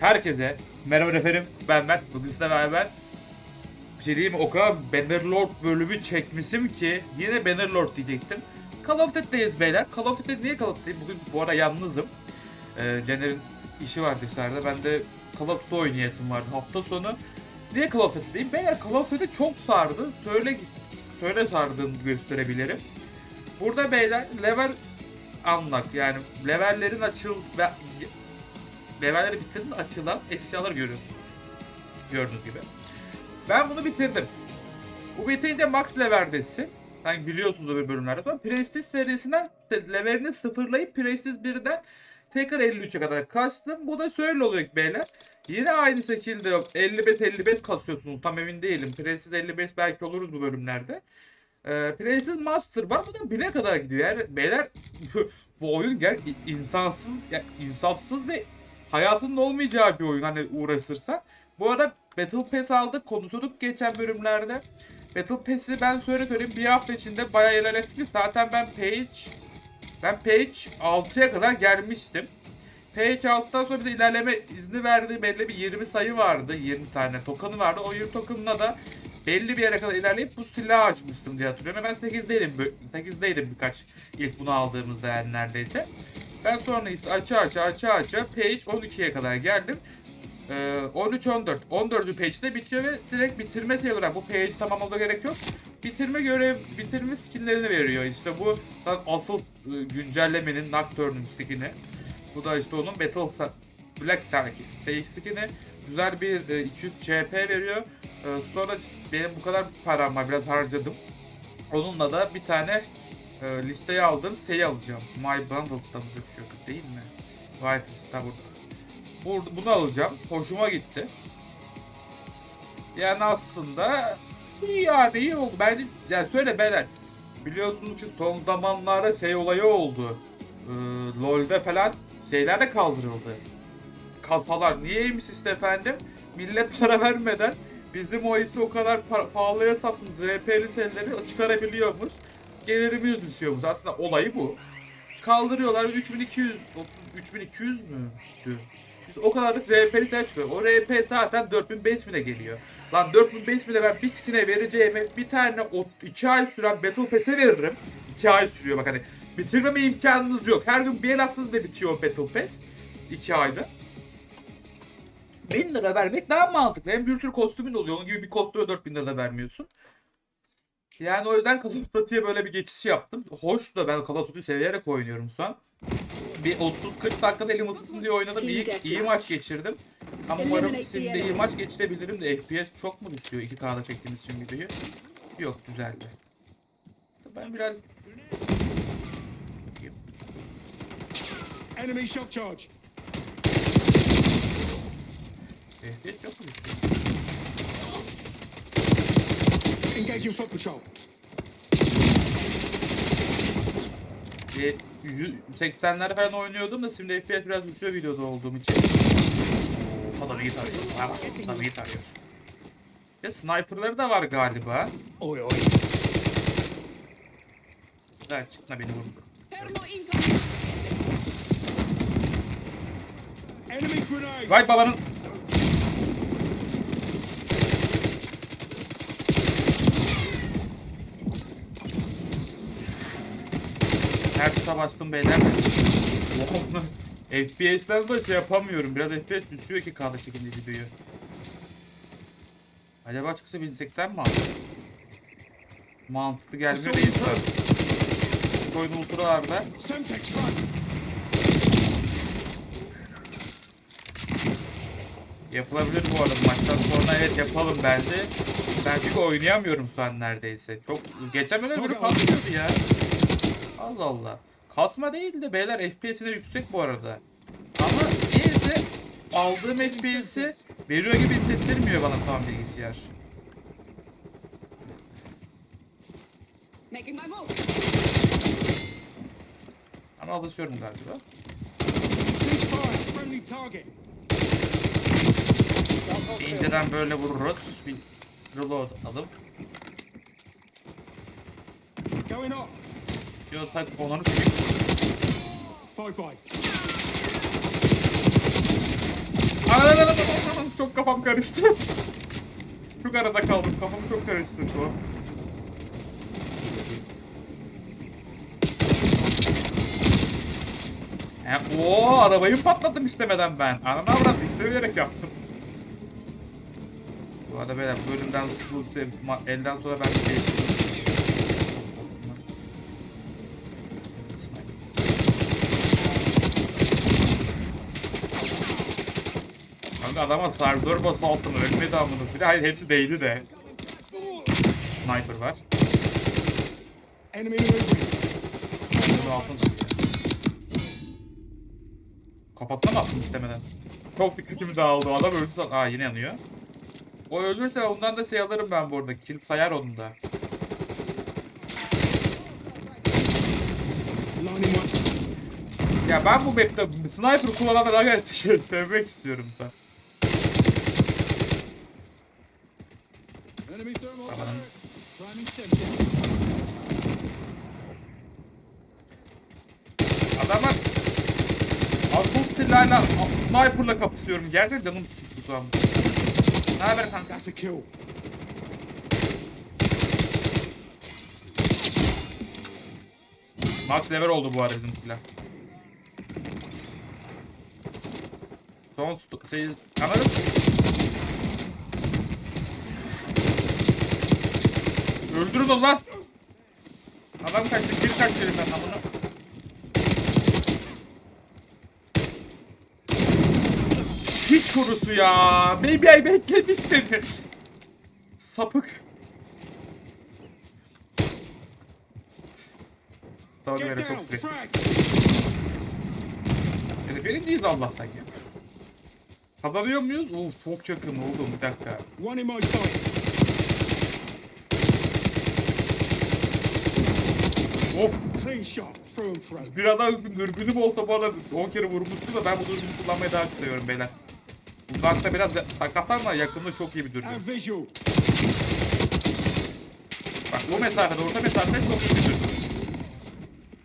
Herkese merhaba efendim ben Mert bugün sizle beraber bir şey diyeyim o kadar Bannerlord bölümü çekmişim ki yine Bannerlord diyecektim. Call of Duty'deyiz beyler. Call of Duty niye Call of Duty? Bugün bu ara yalnızım. Ee, Caner'in işi var dışarıda. Ben de Call of Duty oynayasım vardı hafta sonu. Niye Call of Duty'deyim? Beyler Call of Duty çok sardı. Söyle söyle sardığını gösterebilirim. Burada beyler level unlock yani levellerin açıl ve levelleri bitirdin açılan eşyalar görüyorsunuz. Gördüğünüz gibi. Ben bunu bitirdim. Bu bitince max level'desin. Hani biliyorsunuz öbür bölümlerde. Sonra Prestige serisinden levelini sıfırlayıp Prestige 1'den tekrar 53'e kadar kastım. Bu da şöyle oluyor beyler. Yine aynı şekilde yok. 55-55 kasıyorsunuz. Tam emin değilim. Prestige 55 belki oluruz bu bölümlerde. Ee, Prestige Master var. Bu da 1'e kadar gidiyor. Yani beyler bu oyun gel insansız, ya, insafsız ve hayatının olmayacağı bir oyun hani uğraşırsan. Bu arada Battle Pass aldık konuşuyorduk geçen bölümlerde. Battle Pass'i ben söyle söyleyeyim bir hafta içinde bayağı ilerlettik. Zaten ben page ben page 6'ya kadar gelmiştim. Page 6'dan sonra bize ilerleme izni verdiği belli bir 20 sayı vardı. 20 tane token'ı vardı. O 20 token'la da belli bir yere kadar ilerleyip bu silahı açmıştım diye hatırlıyorum. Ben 8'deydim. 8'deydim birkaç ilk bunu aldığımızda yani neredeyse. Ben sonra işte açı açı açı açı page 12'ye kadar geldim. Ee, 13-14. 14. page'de bitiyor ve direkt bitirme şey olarak bu page'i tamamlamada gerek yok. Bitirme görev, bitirme skinlerini veriyor. İşte bu asıl e, güncellemenin Nocturne'un skin'i. Bu da işte onun Battle Black Sage skin'i. Güzel bir e, 200 CP veriyor. E, sonra benim bu kadar param var biraz harcadım. Onunla da bir tane e, listeye aldığım şeyi alacağım. My Bundles'ta mı gözüküyor değil mi? White liste burada. Burada bunu alacağım. Hoşuma gitti. Yani aslında iyi yani iyi oldu. Ben yani söyle beyler. Biliyorsunuz ki son zamanlarda şey olayı oldu. Ee, LoL'de falan şeyler de kaldırıldı. Kasalar niyeymiş işte efendim? Millet para vermeden bizim o iyisi o kadar pa- pahalıya sattığımız RP'li şeyleri çıkarabiliyormuş. Gelirimiz düşüyormuş. Aslında olayı bu. Kaldırıyorlar 3200 3200 mü? İşte o kadarlık RP'li tel çıkıyor. O RP zaten 4000 5000'e geliyor. Lan 4000 5000'e ben bir skin'e vereceğime bir tane 2 ay süren Battle Pass'e veririm. 2 ay sürüyor bak hani bitirmeme imkanınız yok. Her gün bir el attığınızda bitiyor Battle Pass. 2 ayda. 1000 lira vermek daha mantıklı. Hem bir sürü kostümün oluyor. Onun gibi bir kostüme 4000 lira da vermiyorsun. Yani o yüzden Call of Duty'ye böyle bir geçiş yaptım. Hoş da ben Call of Duty severek oynuyorum şu an. Bir 30-40 dakikada elim ısısın diye oynadım. İyi, iyi maç geçirdim. Ama umarım şimdi iyi maç geçirebilirim de FPS çok mu düşüyor 2K'da çektiğimiz için videoyu? Yok düzeldi. Ben biraz... Bakayım. Enemy shock charge. FPS çok mu düşüyor? Engaging foot patrol. E, 80'ler falan oynuyordum da şimdi FPS biraz düşüyor videoda olduğum için. Adam iyi tarıyor. Adam iyi tarıyor. Ya sniperları da var galiba. Oi, oi. Güzel çıkma beni vurdu. Vay babanın... Her tuşa bastım beyler. FPS'den de şey yapamıyorum. Biraz FPS düşüyor ki kahve çekince videoyu. Acaba çıksa 1080 mi aldı? Mantıklı gelmiyor değil mi? Koyun ultra vardı. Semtex front. Yapılabilir bu arada maçtan sonra evet yapalım bence. Ben çünkü oynayamıyorum şu an neredeyse. Çok geçen bölüm böyle kasmıyordu ya. Allah Allah. Kasma değil de beyler FPS'i de yüksek bu arada. Ama niyeyse aldığım FPS'i veriyor gibi hissettirmiyor bana tam bilgisayar. Making my move. Ama alışıyorum galiba. Ceasefire. Friendly target. İnceden böyle vururuz. Bir reload atalım. Going up. Yo tak onları by. Ananı kafam karıştı. çok arada kaldım. Kafam çok karıştı bu. He, o arabayı patlattım istemeden ben. Ananı avradım istemeyerek yaptım. Bu arada beyler bölümden bu elden sonra ben şey... adama sardör bası altına ölmedi amına. Bir de hayır hepsi değdi de. Sniper var. Bunu altın. Kapatsana attım istemeden. Çok dikkatimi dağıldı. Adam öldü. san- Aa yine yanıyor. O ölürse ondan da şey alırım ben bu arada. Kill sayar onu da. Ya ben bu map'te sniper gerçekten şey sevmek istiyorum sen. Enemy thermal Tamam. Adamlar assault silahıyla a- sniper'la kapışıyorum. Gerçekten canım çıktı şu an. Ne haber kanka? That's a kill. Max level oldu bu arada bizim silah. Son şey... Anladın mı? Öldürün lan! Adam kaçtı, geri kaçtı elimden bunu. Hiç kurusu ya! Baby ay beklemiş beni. Sapık. Böyle down. çok. Yani birinciyiz Allah'tan ya. Kazanıyor muyuz? Uf çok yakın oldu bir dakika. Through. bir adam dürbünüm olsa bana 10 kere vurmuştu da ben bu dürbünü kullanmayı daha seviyorum beyler. Uzakta biraz sakat ama yakında çok iyi bir dürbün. Bak bu mesafede orta mesafede çok iyi bir dürbün.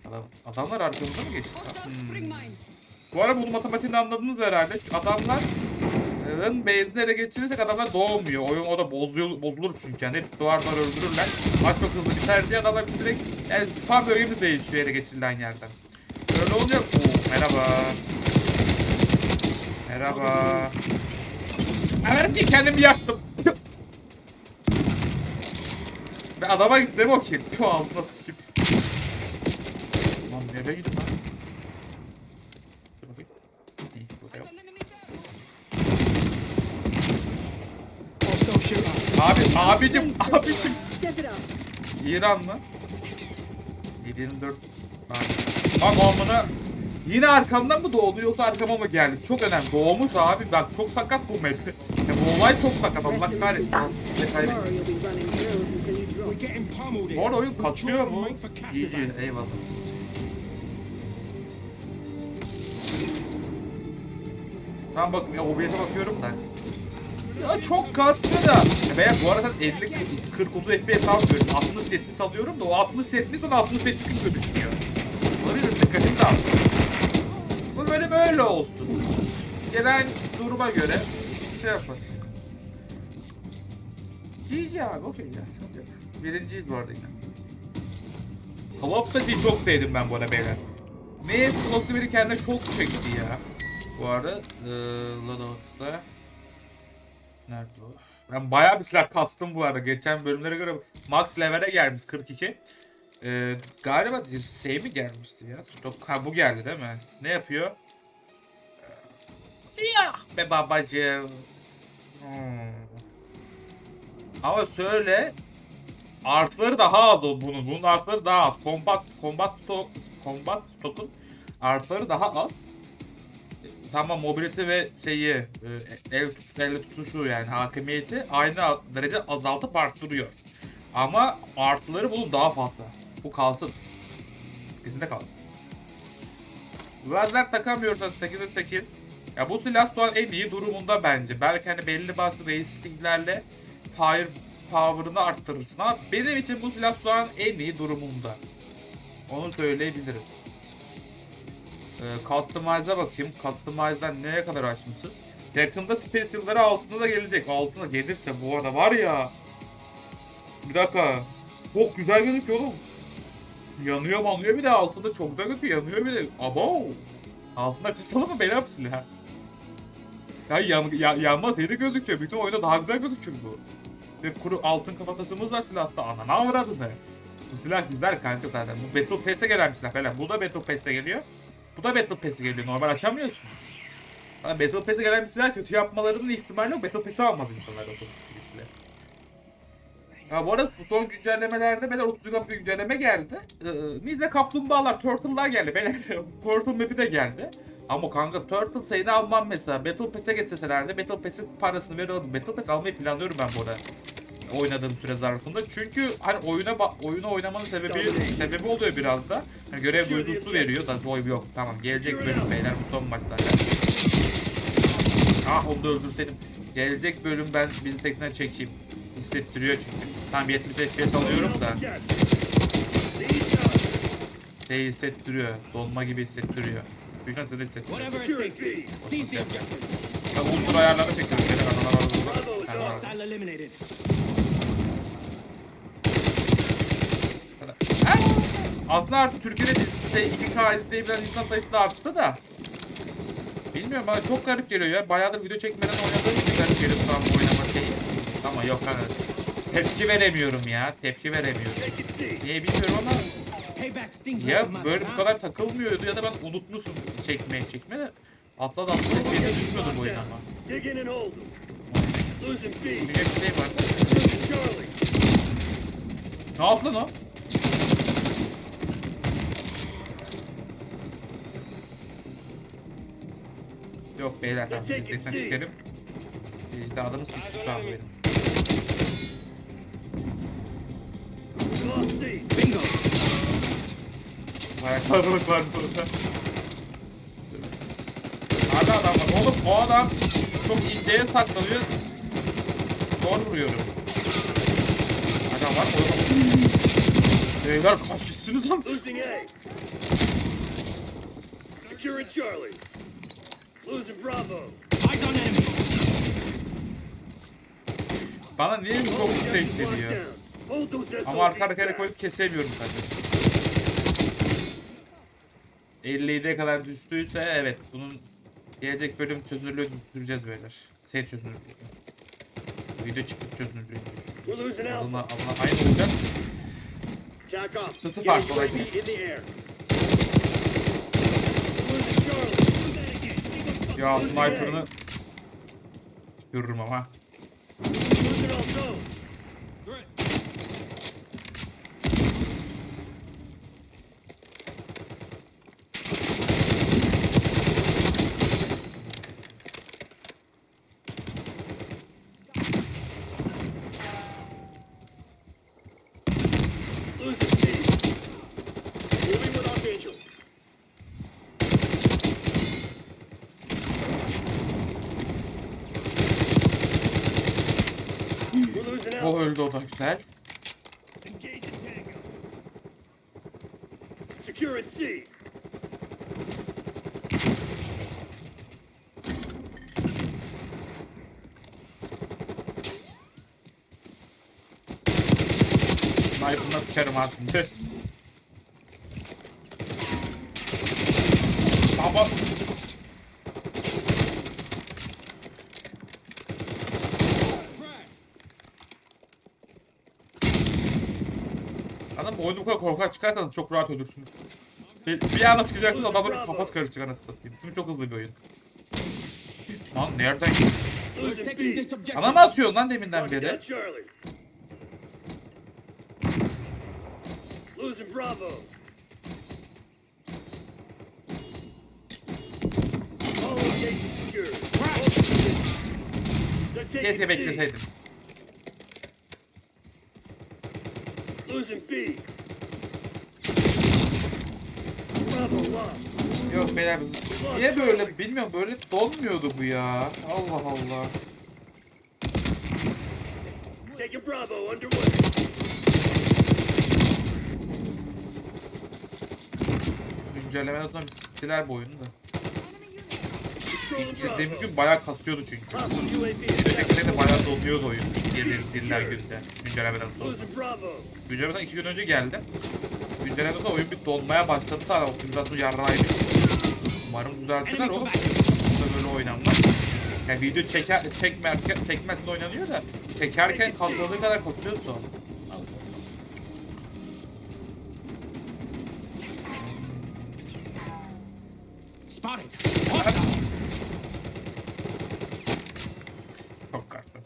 Adam, adamlar arkamızda mı geçti? Hmm. Bu arada bu matematiğini anladınız herhalde. Adamların base'ini ele geçirirsek adamlar doğmuyor. Oyun o da bozuyor, bozulur çünkü. Yani hep doğar öldürürler. Maç çok hızlı biter diye adamlar direkt yani spam bölgemiz değişiyor ele geçirilen yerden. Öyle oluyor. Oo, merhaba. Merhaba. Evet ki kendimi yaktım. Ve adama gittim o kill. Şu altına sıçıp. Lan nereye gittin lan? Dur bakayım. İyi, burada yok. An enemy thermal. Hostile shooter. Abi, abicim, abicim. İran mı? 724. Abi. Bak amına. Yine arkamdan mı doğdu yoksa arkama mı geldi? Çok önemli. Doğmuş abi. Bak çok sakat bu map. Ya bu olay çok sakat. Allah kahretsin. Here. Bu arada oyun kaçıyor mu? Cassivan. GG. Eyvallah. Tamam bak ya OBS'e bakıyorum da. Çok kastı da. Ya Veya bu arada 50 40 30 FPS almıyorum. 60 70 alıyorum da o 60 70 sonra 60 70 gözüküyor. Olabilir dikkatim dağıtıyor. Bu böyle böyle olsun. Gelen duruma göre şey yaparız. GG abi okey ya sıkıntı yok. Birinciyiz bu arada yine. Çok sevdim ben bu arada beyler. Ne Call of Duty beni kendine çok çekti ya. Bu arada eee Loadout'da Nerede o? Ben bayağı bir silah kastım bu arada. Geçen bölümlere göre max level'e gelmiş 42. Ee, galiba şey mi gelmişti ya? Ha bu geldi değil mi? Ne yapıyor? Ya be babacığım. Hmm. Ama söyle artıları daha az o bunun. Bunun artıları daha az. Combat combat stock combat stock'un artıları daha az. Tamam mobility ve şeyi e, el, elle tutuşu yani hakimiyeti aynı derece azaltıp arttırıyor. Ama artıları bunun daha fazla. Bu kalsın. Kesinlikle kalsın. Lazer takamıyorsan 8'e 8. Ya bu silah şu an en iyi durumunda bence. Belki hani belli başlı değişikliklerle fire power'ını arttırırsın ama benim için bu silah şu an en iyi durumunda. Onu söyleyebilirim. Ee, Customize'a bakayım. Customize'dan nereye kadar açmışız? Yakında Space yılları altına da gelecek. Altına gelirse bu arada var ya. Bir dakika. Çok güzel gözüküyor oğlum. Yanıyor manlıyor bir de altında çok güzel gözüküyor. Yanıyor bir de. Abo. Altında kısalı mı bela silah? Ya, yan, ya yanmaz yeri gözüküyor. Bütün oyunda daha güzel gözüküyor bu. Ve kuru altın kafatasımız var silahta. Ana ne avradı ne? Bu silah güzel kanka zaten. Bu Battle Pass'e gelen bir silah falan. Bu da Battle Pass'e geliyor. Bu da Battle Pass'e geliyor. Normal açamıyorsunuz. Yani Battle Pass'e gelen bir silah kötü yapmalarının ihtimali yok. Battle Pass'e almaz insanlar o silah. Ya bu arada son güncellemelerde böyle 30 GB bir güncelleme geldi. Ee, Mizle kaplumbağalar, turtle'lar geldi. Böyle Turtle map'i de geldi. Ama kanka Turtle sayını almam mesela. Battle Pass'e getirselerdi Battle Pass'in parasını verirdim. Battle Pass almayı planlıyorum ben bu arada. Oynadığım süre zarfında. Çünkü hani oyuna oyunu oynamanın sebebi sebebi oluyor biraz da. Hani görev duygusu veriyor da joy yok. Tamam gelecek bölüm beyler bu son maç zaten. Ah onu da öldürseydim. Gelecek bölüm ben 1080'e çekeyim. Hissettiriyor çünkü. Tam 70 FPS alıyorum da. Şey hissettiriyor. Dolma gibi hissettiriyor. Büyük nasıl hissettiriyor. Ya ultra ayarlarına çekiyorum. Beni analar alır. Hostile eliminated. Aslında artık Türkiye'de dizide 2K izleyebilen insan sayısı da arttı da. Bilmiyorum bana çok garip geliyor ya. Bayağıdır video çekmeden oynadığım için garip geliyor tam oynama şeyi. Ama yok hani. Tepki veremiyorum ya. Tepki veremiyorum. Niye bilmiyorum ama ya böyle bu kadar takılmıyordu ya da ben unutmuşum çekmeye çekmeye de. Asla da seviyede düşmüyordu bu oyun. Bir şey var. Ne yaptı lan o? Yok beyler tamam biz de sen çıkarım. İşte adamı benim. Lost C. Bingo. Bayağı kalabalık vardı sonunda. Hadi adam var. Oğlum o adam çok inceye saklanıyor. Zor vuruyorum. Adam var oğlum. Beyler kaç kişisiniz lan? Securing Charlie. Losing Bravo. Eyes on enemy. Bana niye down. Hold those Ama arka arkaya koyup kesemiyorum zaten. 57'ye kadar düştüyse evet bunun gelecek bölüm çözünürlüğü düşüreceğiz beyler. Seyir çözünürlüğü. Video çıkıp çözünürlüğü We're losing düşüreceğiz. Allah Allah aynı olacak. Getting farklı olacak. UAV in the air. Losing Charlie. Ya sniper'ını görürüm ama. Losing all zones. Losing C. Moving with Archangel. We're losing O Alpha. öldü o da güzel. Sniper'ına sıçarım ha şimdi. Ama Adam bu oyunu bu kadar korkak çıkarsanız çok rahat ölürsünüz. Bir, bir anda çıkacaksınız adamların kafası karışacak anasını satayım. Çünkü çok hızlı bir oyun. Lan nereden gitti? We're Losing taking B. this objective. Bana mı atıyorsun lan deminden beri? Keşke bekleseydim. Losing B. Bravo lost. Yok beyler niye böyle bilmiyorum böyle donmuyordu bu ya. Allah Allah. Güncellemeden sonra bir siktiler bu oyunu da. İlk girdiğim gün bayağı kasıyordu çünkü. Sector. de bayağı donuyordu oyun. İlk girdiğim dinler günde. Losing Bravo. Güncellemeden iki gün önce geldim. De oyun bir donmaya başladı. Sonra optimizasyon yarrağıydı. Umarım düzeltirler oğlum. Burada böyle oynanmaz. Yani video çeker, çekmerken, çekmezken oynanıyor da çekerken kalkmadığı kadar kasıyordu sonra. Spotted. Hostile. Çok kastım.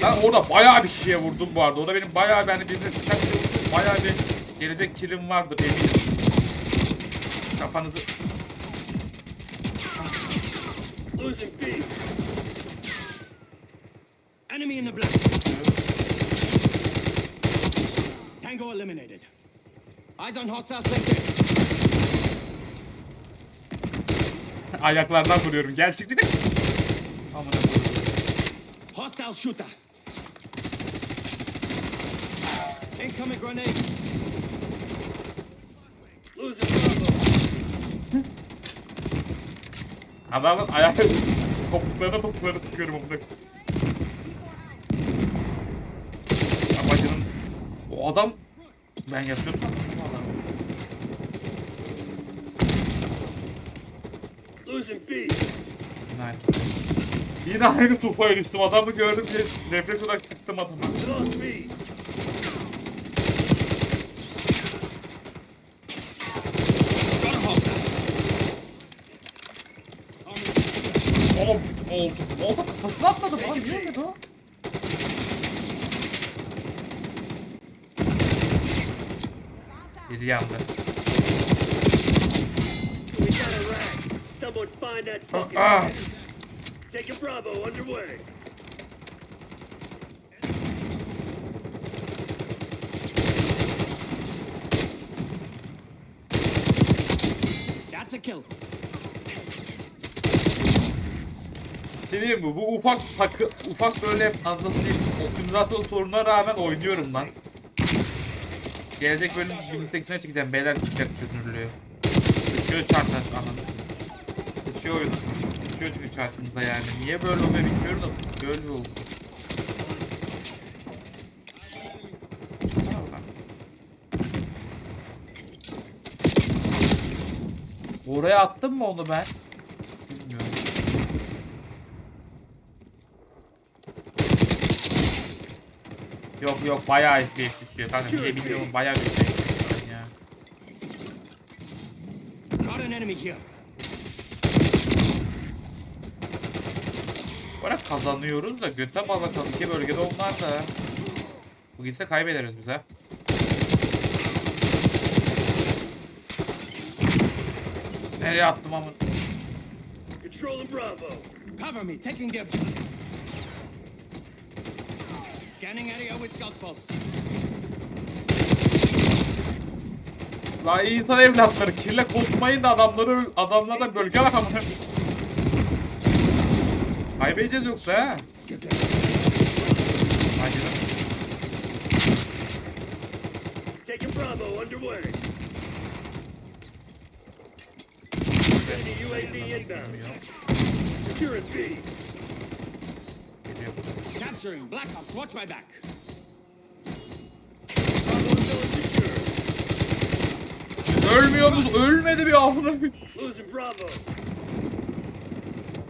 Got guy. orada bayağı bir kişiye vurdum bu arada. Orada benim bayağı ben birine birkaç kere vurdum. Bayağı bir gelecek kilim vardır eminim. Kafanızı... Enemy in the black. Tango eliminated. Eyes on hostile. Ayaklardan vuruyorum. Amına koyayım. Hostile shooter. Incoming grenade. Losing Bravo. Adamın ayak topuklarına topuklarına tıkıyorum amına. Amacının... O adam... Ben yapıyorsam. Losing B. Yine aynı. Tufaya düştüm. Adamı gördüm diye refleks olarak sıktım adamı. Lost B. Got a hostile. Oğlum oldu. Oldu kafasına atladı falan. Niye olmadı o? Biri yandı. We got a rack. Someone find that fucking Ah. head. Taking Bravo underway. That's a kill. Şey diyeyim mi? Bu ufak takı, ufak böyle nasıl diyeyim optimizasyon sorununa rağmen oynuyorum lan. Gelecek bölüm 1080'e çekeceğim. Beyler çıkacak çözünürlüğü. Uçuyor çarptan anladım. Uçuyor oyun. Uçuyor çünkü çarpımızda yani. Niye böyle oluyor bilmiyorum da böyle oldu. Oraya attım mı onu ben? Bilmiyorum. Yok yok bayağı FPS düşüyor kanka. Niye bilmiyorum bayağı bir şey ya. Got an enemy here. Bu kazanıyoruz da göte bakalım iki bölgede da. Bu gitse kaybederiz biz ha. Nereye attım ama? Controlling Bravo. Cover me. Taking the objective. Scanning area with scout pulse. La insan evlatları kirle korkmayın da adamları adamlardan bölge bak amına. Kaybedeceğiz yoksa ha. Hadi lan. Taking Bravo underway. UAV inbound. Securing B. Capturing Black Ops. Watch my back. Ölmüyoruz. Ölmedi bir Bravo.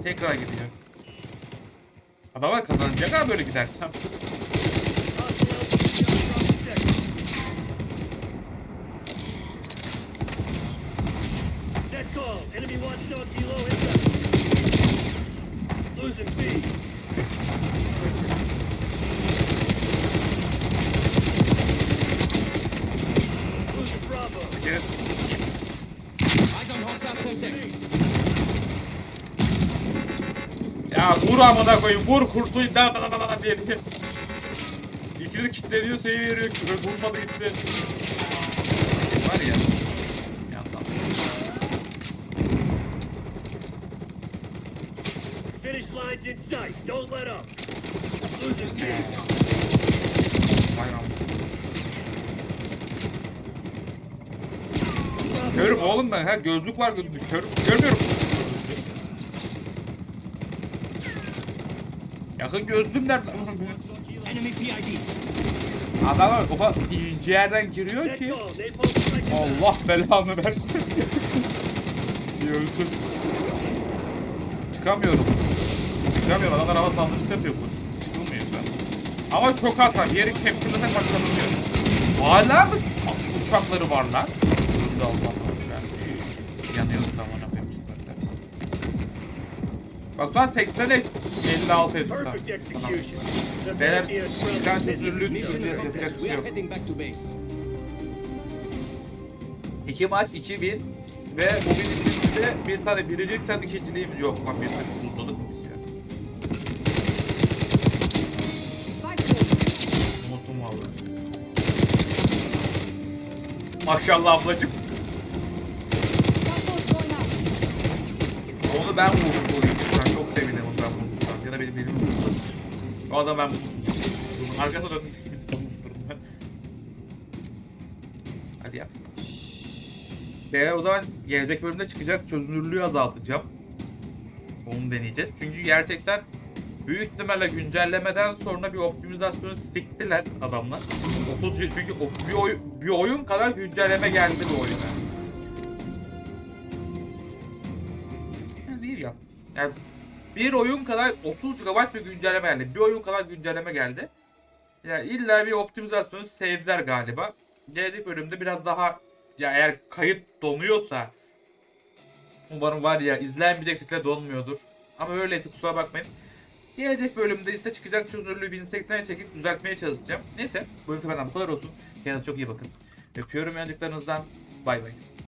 Tekrar gidiyor. Adamlar kazanacak ha böyle gidersem. Enemy watchdog below inbound. Losing B. Losing Bravo. Geri Eyes on hostile sector. Ya vur amına koyayım vur kurtul da da da da diye. İkili kilitleniyor sayı veriyor vurmadı gitti. Var ya. Yandan. Finish lines in sight. Don't let up. Losing B. Bayram. Körüm oğlum ben ha gözlük var gözlük körüm görmüyorum. Yakın gözlüğüm nerede? Adamlar o kadar ince yerden giriyor ki. Allah belanı versin. Öldüm. Çıkamıyorum. Çıkamıyorum. Adamlar hava saldırısı yapıyor bu. Çıkılmıyor ben. Ama çok hata. Bir yeri capture'da kaçamıyorum. Hala mı uçakları var lan? Öldü Allah Allah. Yanıyoruz süperler. Bak şu an 80 56 edildi. Perfect execution. The Beyler from çözünürlüğü düşüreceğiz. Yapacak bir şey yok. İki maç 2000 ve bu bir içinde bir tane birincilik tane ikinciliğimiz yok. Lan bir tane uzadık biz ya? Unuttum valla. Maşallah ablacım. Onu ben olayım. Da benim. O adam ben vurmuşum. Arkasına dönmüş kimisi vurmuştur ben. Hadi yap. Beyler o zaman gelecek bölümde çıkacak çözünürlüğü azaltacağım. Onu deneyeceğiz. Çünkü gerçekten büyük ihtimalle güncellemeden sonra bir optimizasyonu siktiler adamlar. 30 çünkü bir, oy, bir oyun kadar güncelleme geldi bu oyuna. Yani değil ya. Yani bir oyun kadar 30 GB bir güncelleme geldi. Bir oyun kadar güncelleme geldi. Yani illa bir optimizasyonu sevdiler galiba. Gelecek bölümde biraz daha ya eğer kayıt donuyorsa umarım var ya izlenmeyecekse de donmuyordur. Ama öyleyse kusura bakmayın. Gelecek bölümde ise çıkacak çözünürlüğü 1080'e çekip düzeltmeye çalışacağım. Neyse bu bölüm benden bu kadar olsun. Kendinize çok iyi bakın. Öpüyorum yandıklarınızdan. Bay bay.